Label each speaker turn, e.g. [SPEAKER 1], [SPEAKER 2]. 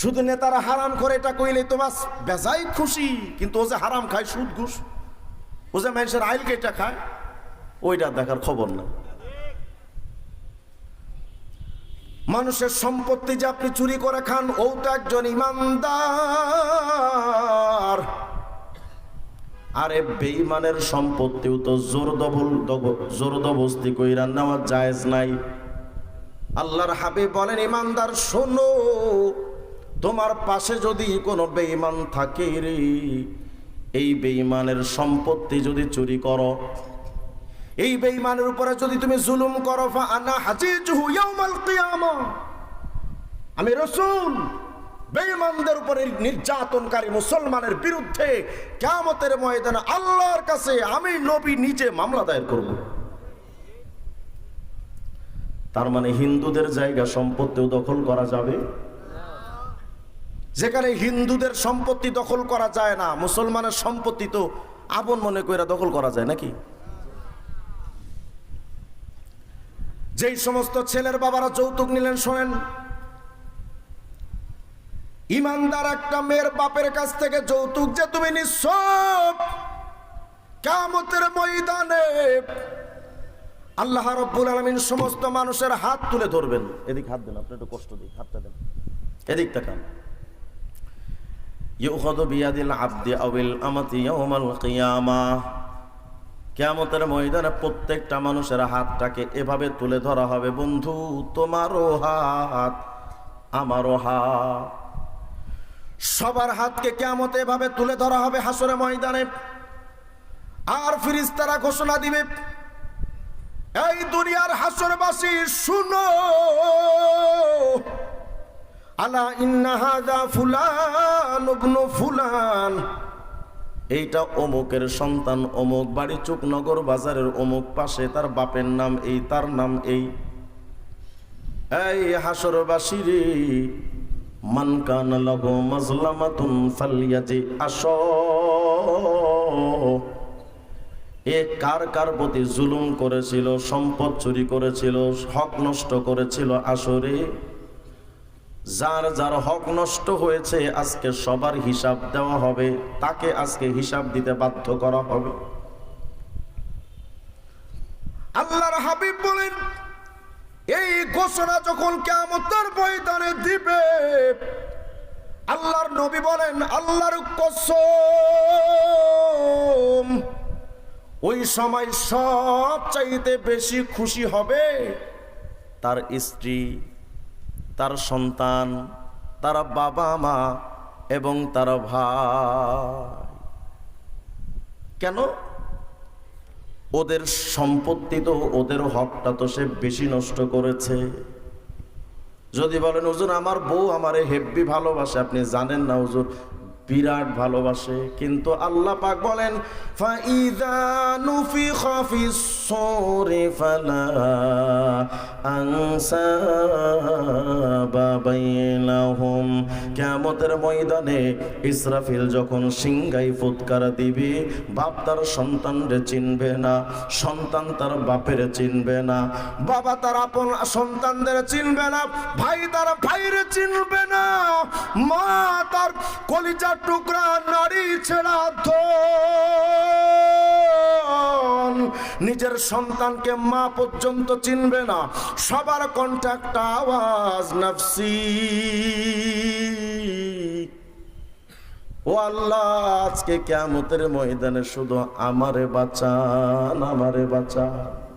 [SPEAKER 1] শুধু নেতারা হারাম করে এটা কইলে তো বাস বেজাই খুশি। কিন্তু ও যে হারাম খায়, সুদ ঘুষ। ও যে মানুষের আইল কেটা খায়, ওইটা দেখার খবর না। মানুষের সম্পত্তি যে আপনি চুরি করে খান, ওটা একজন ইমানদার। আরে বেঈমানের সম্পত্তিও তো জোর দবল জোর দবস্তি কইরা নেওয়া জায়েজ নাই। আল্লাহর হাবিব বলেন, ইমানদার শোনো তোমার পাশে যদি কোনো বেঈমান থাকে রে, এই বেঈমানের সম্পত্তি যদি চুরি করো, এই বেঈমানের উপরে যদি তুমি জুলুম করো আনা হাজিজহু ইয়াউমাল কিয়ামা। আমি রসুল, বেঈমানদের উপরে নির্যাতনকারী মুসলমানের বিরুদ্ধে কিয়ামতের ময়দানে আল্লাহর কাছে আমি নবী নিজে মামলা দায়ের করব। তার মানে হিন্দুদের জায়গা সম্পত্তিও দখল করা যাবে যেখানে হিন্দুদের সম্পত্তি দখল করা যায় না, মুসলমানের সম্পত্তি তো আপন মনে কইরা দখল করা যায় নাকি? যেই সমস্ত ছেলের বাবারা যৌতুক নিলেন, শোনেন। ইমানদার একটা মেয়ের বাপের কাছ থেকে যৌতুক যে তুমি নিঃসব কামতের ময়দানে আল্লাহ রব্বুল আলমিন সমস্ত মানুষের হাত তুলে ধরবেন। এদিক হাত দেন আপনি একটু কষ্ট দিই, হাতটা দেন। এদিক তাকান। ইউখাদু বিয়াদিল আবদি আউল আমাতি ইয়াউমাল কিয়ামা। কেয়ামতের ময়দানে প্রত্যেকটা মানুষের হাতটাকে এভাবে তুলে ধরা হবে, বন্ধু, তোমারও হাত, আমারও হাত। সবার হাতকে কেয়ামতে এভাবে তুলে ধরা হবে হাসরে ময়দানে। আর ফিরিস্তারা ঘোষণা দিবে, এই দুনিয়ার হাসরবাসী, শুনো। আলা ইন্না হাযা ফুলান ফুলান। এইটা অমুকের সন্তান, অমুক বাড়ি চুকনগর বাজারের অমুক পাশে, তার বাপের নাম এই, তার নাম এই। এই হাসরবাসী রে, মান কান লাগো মাজলামাতুন ফালিয়াজি আস। এ কার কার প্রতি জুলুম করেছিল, সম্পদ চুরি করেছিল, হক নষ্ট করেছিল, আসরে? যার যার হক নষ্ট হয়েছে, আজকে সবার হিসাব দেওয়া হবে। তাকে আজকে হিসাব দিতে বাধ্য করা হবে। আল্লাহর হাবিব বলেন, এই ঘোষণা যখন কেমতের ময়দানে দিবে, আল্লাহর নবী বলেন, আল্লাহর কসম, ওই সময় সব চাইতে বেশি খুশি হবে তার স্ত্রী তার সন্তান, তার বাবা মা এবং তার ভাই। কেন? ওদের সম্পত্তি তো, ওদের হকটা তো সে বেশি নষ্ট করেছে। যদি বলেন, হুজুর, আমার বউ আমারে হেব্বি ভালোবাসে। আপনি জানেন না, হুজুর, বিরাট ভালোবাসে। কিন্তু আল্লাহ পাক বলেন ফাইদা নুফিখা ফিস সূরি ফালা আনসাবা বাইনাহুম কিয়ামতের ময়দানে ইসরাফিল যখন সিংগাই ফুৎকার দিবে, বাপ তার সন্তানরে চিনবে না, সন্তান তার বাপের চিনবে না, বাবা তার আপন সন্তানদের চিনবে না, ভাই তার ভাইরে চিনবে না, মা তার কলিজার টুকরা নারী ছেড়া ধন নিজের সন্তানকে মা পর্যন্ত চিনবে না। সবার কন্ট্যাক্ট আওয়াজ, নফসি। ও আল্লাহ, আজকে কেমতের ময়দানে শুধু আমারে বাঁচান আমারে বাঁচান।